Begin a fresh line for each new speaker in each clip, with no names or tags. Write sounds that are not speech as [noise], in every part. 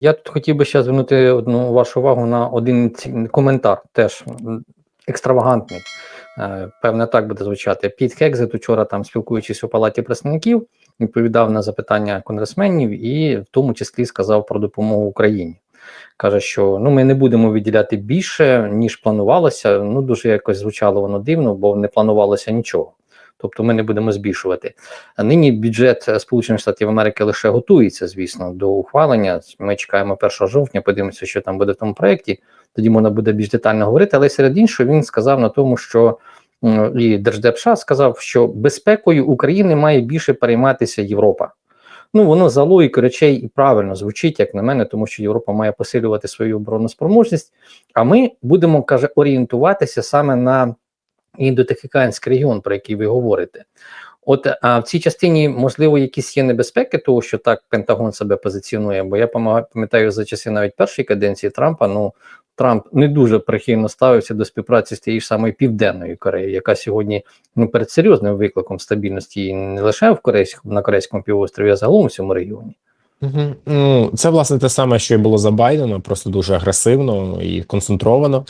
Я тут хотів би ще звернути одну вашу увагу на один коментар, теж екстравагантний. Е, Певне, так буде звучати. Піт Хекзет учора, там спілкуючись у палаті представників, відповідав на запитання конгресменів і в тому числі сказав про допомогу Україні. Каже, що ну ми не будемо виділяти більше, ніж планувалося. Ну дуже якось звучало воно дивно, бо не планувалося нічого. Тобто ми не будемо збільшувати. А нині бюджет Сполучених Штатів Америки лише готується, звісно, до ухвалення. Ми чекаємо 1 жовтня, подивимося, що там буде в тому проєкті. Тоді можна буде більш детально говорити. Але серед іншого він сказав на тому, що і Держдеп США сказав, що безпекою України має більше перейматися Європа. Ну, воно за логікою речей і правильно звучить, як на мене, тому що Європа має посилювати свою оборонну спроможність. А ми будемо каже орієнтуватися саме на індотихіканський регіон, про який ви говорите. От а в цій частині, можливо, якісь є небезпеки, того що так Пентагон себе позиціонує. Бо я пам'ятаю за часи навіть першої каденції Трампа. Ну Трамп не дуже прихильно ставився до співпраці з тією ж самою Південною Кореєю, яка сьогодні ну перед серйозним викликом стабільності не лише в Корейському на Корейському півострові, а загалом у цьому регіоні.
Угу. Ну, це власне те саме, що і було за Байдена, просто дуже агресивно і концентровано.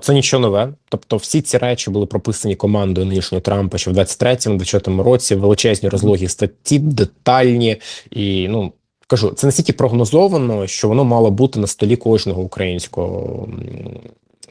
Це нічого нове. Тобто, всі ці речі були прописані командою нинішнього Трампа ще в 23-24 році. Величезні розлогі статті, детальні і ну. Кажу, це настільки прогнозовано, що воно мало бути на столі кожного українського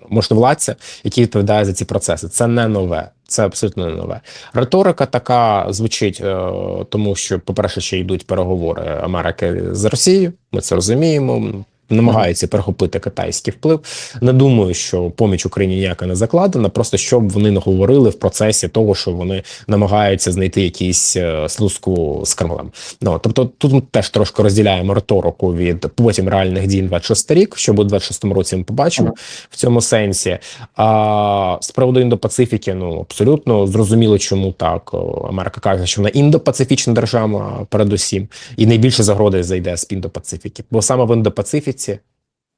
можновладця, який відповідає за ці процеси. Це не нове, це абсолютно не нове. Риторика така звучить, е, тому що, по-перше, ще йдуть переговори Америки з Росією. Ми це розуміємо. Намагаються перехопити китайський вплив. Не думаю, що поміч Україні ніяка не закладена, просто щоб вони не говорили в процесі того, що вони намагаються знайти якийсь е, слузку з Кремлем. Ну тобто, тут ми теж трошки розділяємо риторику від потім реальних дій 26 рік. Що буде в 26 році, ми побачимо в цьому сенсі. А з приводу індопацифіки, ну абсолютно зрозуміло, чому так Америка каже, що вона індопацифічна держава, передусім, і найбільше загроди зайде з індопацифіки, бо саме в індопацифіці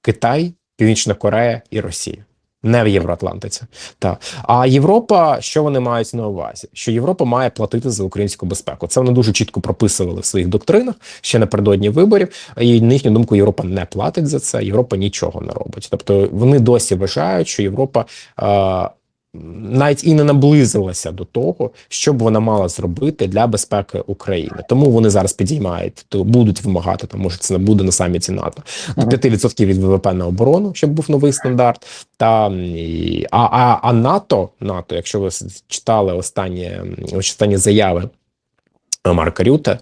Китай, Північна Корея і Росія. Не в Євроатлантиці, так а Європа, що вони мають на увазі? Що Європа має платити за українську безпеку? Це вони дуже чітко прописували в своїх доктринах ще напередодні виборів. І на їхню думку, Європа не платить за це. Європа нічого не робить. Тобто вони досі вважають, що Європа е, навіть і не наблизилася до того, що б вона мала зробити для безпеки України. Тому вони зараз підіймають, то будуть вимагати, там може це не буде на саміті НАТО до
Мгм.
5% від ВВП на оборону, щоб був новий стандарт. Та і, а, а, а НАТО, НАТО, якщо ви читали останні, останні заяви. Марка Рюте,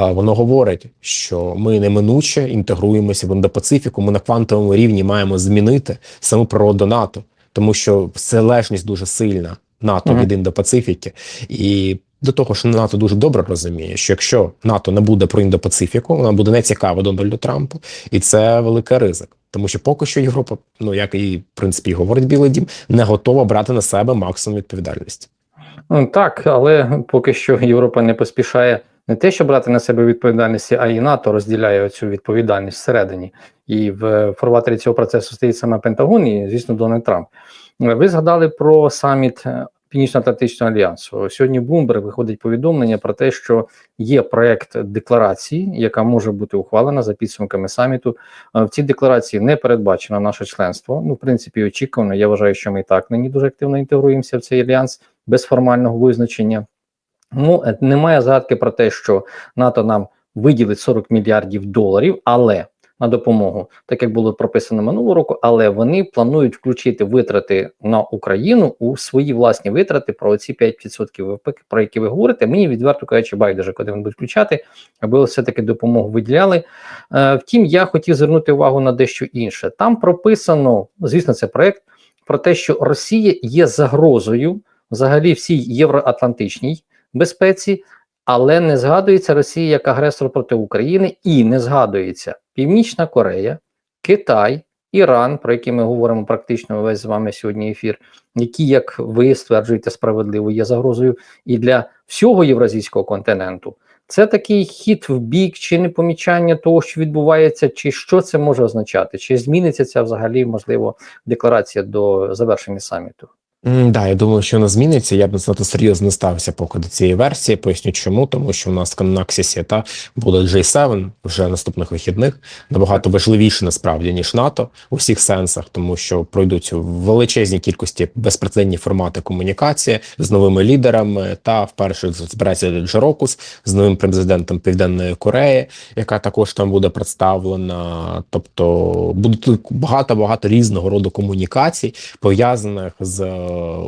воно говорить, що ми неминуче інтегруємося в індопацифіку. Ми на квантовому рівні маємо змінити саму природу НАТО, тому що залежність дуже сильна НАТО
Мгм.
від індопацифіки. І до того ж, НАТО дуже добре розуміє, що якщо НАТО не буде про індопацифіку, вона буде не цікава Дональду Трампу, і це великий ризик. Тому що поки що Європа, ну як і в принципі говорить Білий Дім, не готова брати на себе максимум відповідальності.
Ну, Так, але поки що Європа не поспішає не те, що брати на себе відповідальність, а і НАТО розділяє цю відповідальність всередині. І в форватері цього процесу стоїть саме Пентагон і, звісно, Дональд Трамп. Ви згадали про саміт е, Північно-Атлантичного альянсу. Сьогодні Bloomberg виходить повідомлення про те, що є проект декларації, яка може бути ухвалена за підсумками саміту. Е, В цій декларації не передбачено наше членство. Ну, в принципі, очікувано. Я вважаю, що ми і так нині дуже активно інтегруємося в цей альянс без формального визначення. Ну, е, немає згадки про те, що НАТО нам виділить 40 мільярдів доларів, але на допомогу, так як було прописано минулого року, але вони планують включити витрати на Україну у свої власні витрати про ці 5% ВВП, про які ви говорите. Мені відверто кажучи, байдуже, куди вони будуть включати, аби все-таки допомогу виділяли. Е, втім, я хотів звернути увагу на дещо інше. Там прописано, звісно, це проект про те, що Росія є загрозою взагалі всій євроатлантичній безпеці, але не згадується Росія як агресор проти України, і не згадується Північна Корея, Китай, Іран, про які ми говоримо практично весь з вами сьогодні ефір, які, як ви стверджуєте, справедливо є загрозою і для всього євразійського континенту. Це такий хід в бік чи непомічання того, що відбувається, чи що це може означати, чи зміниться ця взагалі можливо декларація до завершення саміту?
М, Да, я думаю, що вона зміниться. Я б занадто серйозно не ставився поки до цієї версії. Поясню чому, тому що в нас в Наксісі та буде J7 вже наступних вихідних. Набагато важливіше насправді ніж НАТО у всіх сенсах, тому що пройдуть в величезній кількості безпрецедентні формати комунікації з новими лідерами. Та вперше збирається Джерокус з новим президентом Південної Кореї, яка також там буде представлена. Тобто буде багато багато різного роду комунікацій пов'язаних з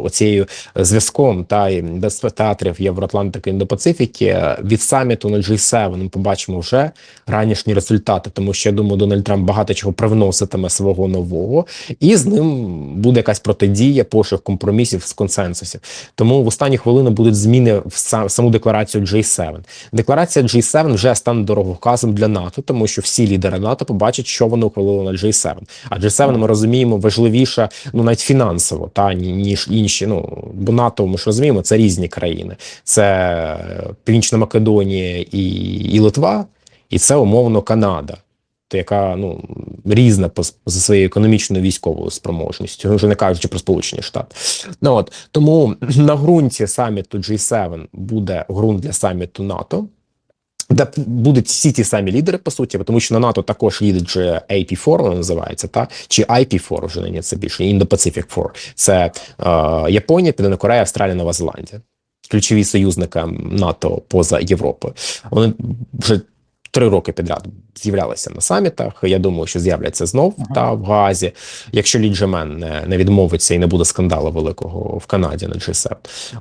оцією зв'язком та й без театрів Євроатлантики Індопацифіки від саміту на G7 ми побачимо вже ранішні результати, тому що я думаю, Дональд Трамп багато чого привноситиме свого нового, і з ним буде якась протидія, пошук компромісів з консенсусів. Тому в останні хвилини будуть зміни в са- саму декларацію G7. Декларація G7 вже стане дороговказом для НАТО, тому що всі лідери НАТО побачать, що вони ухвалили на G7. А G7, ми розуміємо, важливіша ну навіть фінансово, та ні- ніж інші. Ну бо НАТО, ми ж розуміємо, це різні країни. Це Північна Македонія і, і Литва, і це умовно Канада. Яка ну різна по за своєю економічною військовою спроможністю, вже не кажучи про Сполучені Штати. Ну от тому на ґрунті саміту G7 буде ґрунт для саміту НАТО. Де будуть всі ті самі лідери, по суті, тому що на НАТО також їдуть вже AP4, вона називається, та чи IP4, вже нині це більше Indo-Pacific 4. Це е, Японія, Південна Корея, Австралія, Нова Зеландія. Ключові союзники НАТО поза Європою. Вони вже три роки підряд з'являлися на самітах. Я думаю, що з'являться знов
Ага.
та в Газі, якщо Лі Джемен не, не відмовиться і не буде скандалу великого в Канаді на G7.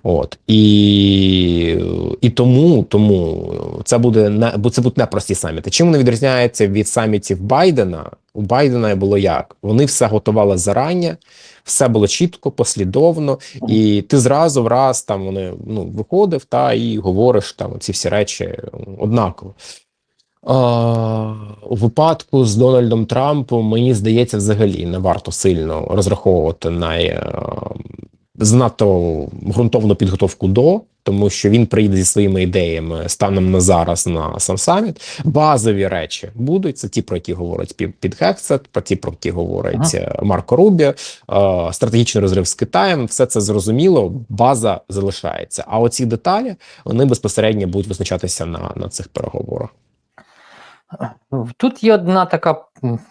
От і, і тому, тому це буде не бо це будуть непрості саміти. Чим вони відрізняються від самітів Байдена? У Байдена було як? Вони все готували зарані, все було чітко, послідовно, і ти зразу враз там вони ну виходив та і говориш там ці всі речі однаково. У випадку з Дональдом Трампом, мені здається, взагалі не варто сильно розраховувати на е, занадто ґрунтовну підготовку до, тому що він прийде зі своїми ідеями станом на зараз на сам саміт. Базові речі будуть це ті, про які говорить Пі- Піт Гексет, про ті, про які говорить е, Марко Рубіо, е, стратегічний розрив з Китаєм. Все це зрозуміло, база залишається. А оці деталі вони безпосередньо будуть визначатися на, на цих переговорах.
Тут є одна така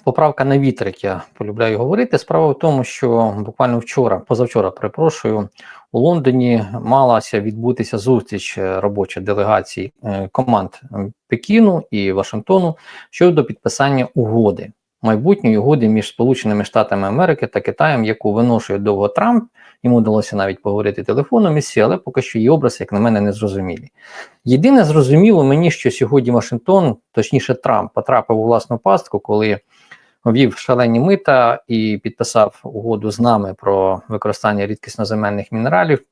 поправка на вітрик, я полюбляю говорити. Справа в тому, що буквально вчора, позавчора, перепрошую, у Лондоні малася відбутися зустріч робоча робочих делегацій е, команд Пекіну і Вашингтону щодо підписання угоди, майбутньої угоди між Сполученими Штатами Америки та Китаєм, яку виношує довго Трамп. Йому вдалося навіть поговорити телефоном із Сі, але поки що її образ, як на мене, не зрозумілі. Єдине зрозуміло мені, що сьогодні Вашингтон, точніше Трамп, потрапив у власну пастку, коли ввів шалені мита і підписав угоду з нами про використання рідкісноземельних мінералів.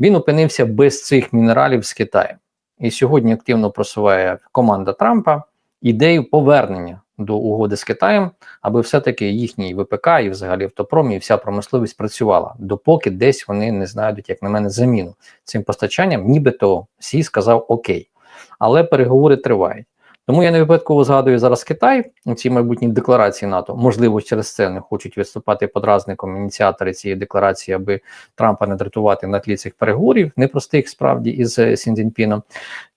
Він опинився без цих мінералів з Китаю. І сьогодні активно просуває команда Трампа ідею повернення до угоди з Китаєм, аби все-таки їхній ВПК і взагалі автопром і вся промисловість працювала, допоки десь вони не знайдуть, як на мене, заміну цим постачанням, нібито Сі сказав Окей. Але переговори тривають. Тому я не випадково згадую зараз Китай у цій майбутній декларації НАТО. Можливо, через це не хочуть виступати подразником ініціатори цієї декларації, аби Трампа не дратувати на тлі цих переговорів, непростих справді із е, Сіндзінпіном.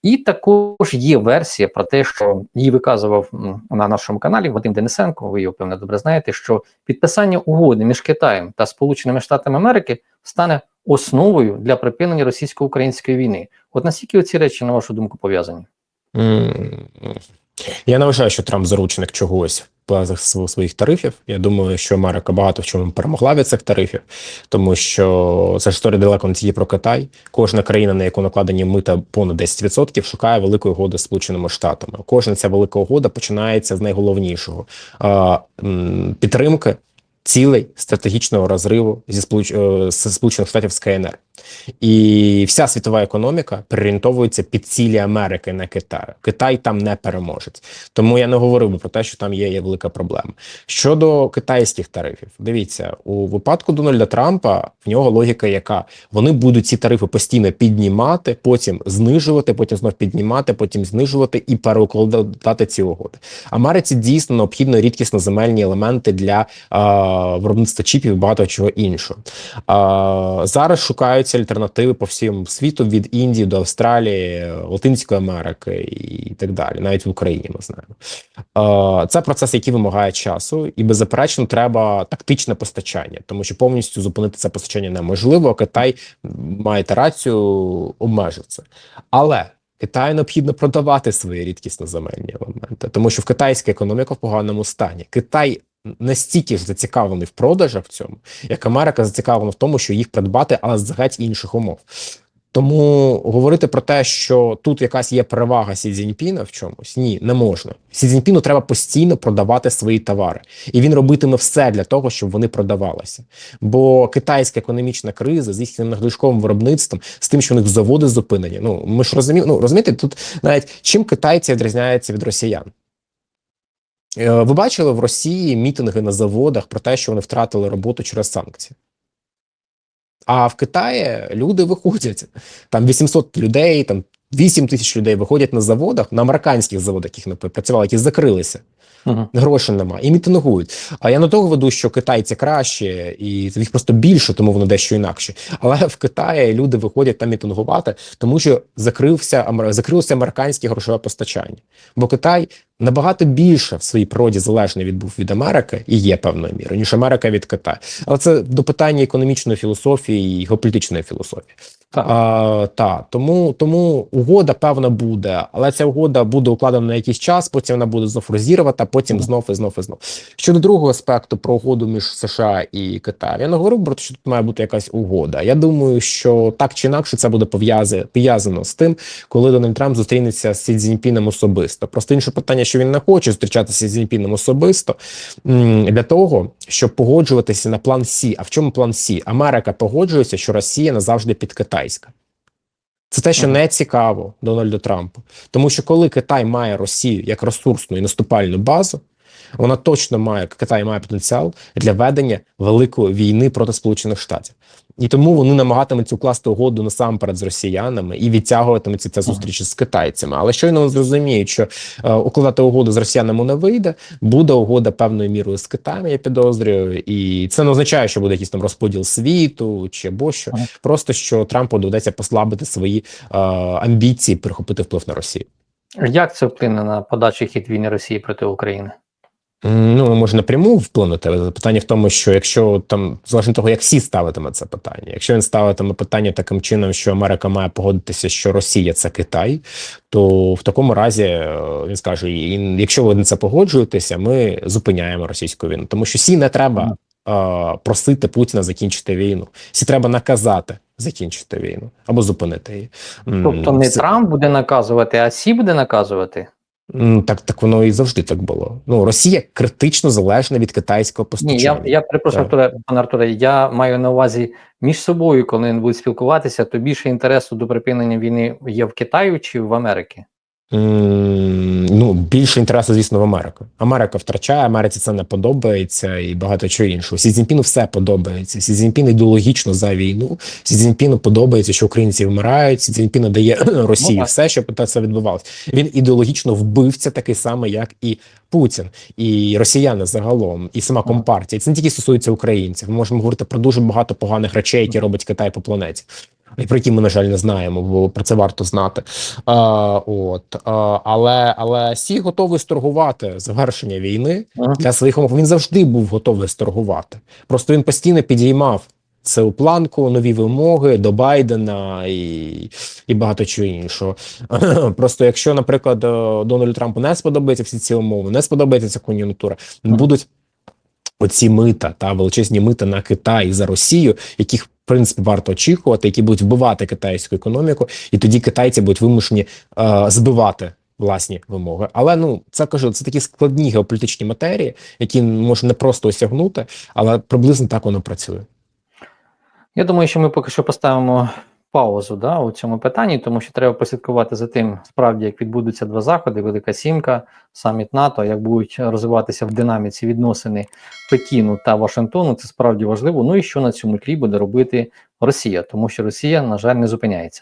І також є версія про те, що її виказував на нашому каналі Вадим Денисенко. Ви його певне добре знаєте, що підписання угоди між Китаєм та Сполученими Штатами Америки стане основою для припинення російсько-української війни. От наскільки ці речі, на вашу думку, пов'язані?
Я не вважаю, що Трамп заручник чогось в плазах своїх тарифів. Я думаю, що Америка багато в чому перемогла від цих тарифів, тому що це ж історія далеко не тільки про Китай. Кожна країна, на яку накладені мита понад 10%, шукає великої угоди з Сполученими Штатами. Кожна ця велика угода починається з найголовнішого підтримки. Цілей стратегічного розриву зі сполуч... е, Сполучених Штатів з КНР. І вся світова економіка переорієнтовується під цілі Америки на Китай. Китай там не переможець. Тому я не говорив би про те, що там є, є велика проблема. Щодо китайських тарифів, дивіться, у випадку Дональда Трампа в нього логіка, яка вони будуть ці тарифи постійно піднімати, потім знижувати, потім знов піднімати, потім знижувати і переукладати ці угоди. Америці дійсно необхідно рідкісно земельні елементи для. Виробництва чіпів і багато чого іншого. Зараз шукаються альтернативи по всьому світу від Індії до Австралії, Латинської Америки і так далі, навіть в Україні ми знаємо. Це процес, який вимагає часу, і беззаперечно треба тактичне постачання, тому що повністю зупинити це постачання неможливо. Китай маєте рацію, обмежив це. Але Китаю необхідно продавати свої рідкісно земельні елементи, тому що в китайська економіка в поганому стані. Китай настільки ж зацікавлений в продажах в цьому, як Америка зацікавлена в тому, що їх придбати, але з геть інших умов. Тому говорити про те, що тут якась є перевага Сі Цзіньпіна в чомусь, ні, не можна. Сі Цзіньпіну треба постійно продавати свої товари, і він робитиме все для того, щоб вони продавалися. Бо китайська економічна криза з їхнім надлишковим виробництвом, з тим, що у них заводи зупинені. Ну ми ж розуміємо, ну розумієте, тут навіть чим китайці відрізняються від росіян. Е, Ви бачили в Росії мітинги на заводах про те, що вони втратили роботу через санкції. А в Китаї люди виходять. Там 800 людей, там 8 тисяч людей виходять на заводах, на американських заводах, яких не працювали, які закрилися.
Угу.
Грошей нема і мітингують. А я на того веду, що китайці краще, і їх просто більше, тому воно дещо інакше. Але в Китаї люди виходять там мітингувати, тому що закрився закрилося американське грошове постачання. Бо Китай набагато більше в своїй природі залежний від був від Америки і є певною мірою, ніж Америка від Китаю. Але це до питання економічної філософії і геополітичної філософії.
Так.
А, та, тому, тому угода певна буде, але ця угода буде укладена на якийсь час, потім вона буде знов розірвата, потім знов і знов і знов. Щодо другого аспекту про угоду між США і Китаєм, я не говорив про те, що тут має бути якась угода. Я думаю, що так чи інакше це буде пов'язано пов'язано з тим, коли Дональд Трамп зустрінеться з Сі Цзіньпіном особисто. Просто інше питання, що він не хоче зустрічатися з Цзіньпіном особисто для того, щоб погоджуватися на план Сі. А в чому план Сі? Америка погоджується, що Росія назавжди підкитайська. Це те, що не цікаво Дональду Трампу, тому що коли Китай має Росію як ресурсну і наступальну базу, вона точно має Китай має потенціал для ведення великої війни проти Сполучених Штатів. І тому вони намагатимуться укласти угоду насамперед з росіянами і відтягуватимуться це зустрічі з китайцями. Але щойно вони зрозуміють, що е, укладати угоду з росіянами не вийде, буде угода певною мірою з Китаєм, я підозрюю, і це не означає, що буде якийсь там розподіл світу чи або що.
Ага.
Просто що Трампу доведеться послабити свої е, амбіції, перехопити вплив на Росію.
Як це вплине на подальший хід війни Росії проти України?
Ну, може напряму вплинути, але питання в тому, що якщо там залежно того, як всі ставитиме це питання, якщо він ставитиме питання таким чином, що Америка має погодитися, що Росія це Китай, то в такому разі е, він скаже: якщо ви на це погоджуєтеся, ми зупиняємо російську війну, тому що сі не треба е, просити Путіна закінчити війну, сі треба наказати закінчити війну або зупинити її.
Тобто не Трамп буде наказувати, а Сі буде наказувати.
Так, так воно і завжди так було. Ну, Росія критично залежна від китайського
Ні, я, я перепрошую, Артуре, пане Артуре, я маю на увазі між собою, коли вони будуть спілкуватися, то більше інтересу до припинення війни є в Китаю чи в Америці?
Ну, більше інтересу, звісно, в Америку. Америка втрачає, Америці це не подобається і багато чого іншого. Сі Цзіньпіну все подобається. Сі Цзіньпін ідеологічно за війну. Сі Цзіньпіну подобається, що українці вмирають. Сі Цзіньпіну дає [clears throat] Росії
так.
все, щоб це відбувалося. Він ідеологічно вбивця такий самий, як і Путін, і росіяни загалом, і сама компартія. Це не тільки стосується українців. Ми можемо говорити про дуже багато поганих речей, які робить Китай по планеті. І про які ми, на жаль, не знаємо, бо про це варто знати. А, от, а, але, але Сі готовий сторгувати завершення війни
Ага.
для своїх умов. Він завжди був готовий сторгувати. Просто він постійно підіймав цю планку, нові вимоги до Байдена і, і багато чого іншого. [clears throat] Просто якщо, наприклад, е, Дональду Трампу не сподобаються всі ці умови, не сподобається ця кон'юнктура,
Ага.
будуть оці мита та величезні мита на Китай за Росію, яких в принципі варто очікувати, які будуть вбивати китайську економіку, і тоді китайці будуть вимушені е, збивати. Власні вимоги, але ну це кажу, це такі складні геополітичні матерії, які можна не просто осягнути, але приблизно так воно працює.
Я думаю, що ми поки що поставимо паузу да, у цьому питанні, тому що треба послідкувати за тим, справді, як відбудуться два заходи: Велика Сімка, саміт НАТО, як будуть розвиватися в динаміці відносини Пекіну та Вашингтону. Це справді важливо. Ну і що на цьому тлі буде робити Росія, тому що Росія, на жаль, не зупиняється.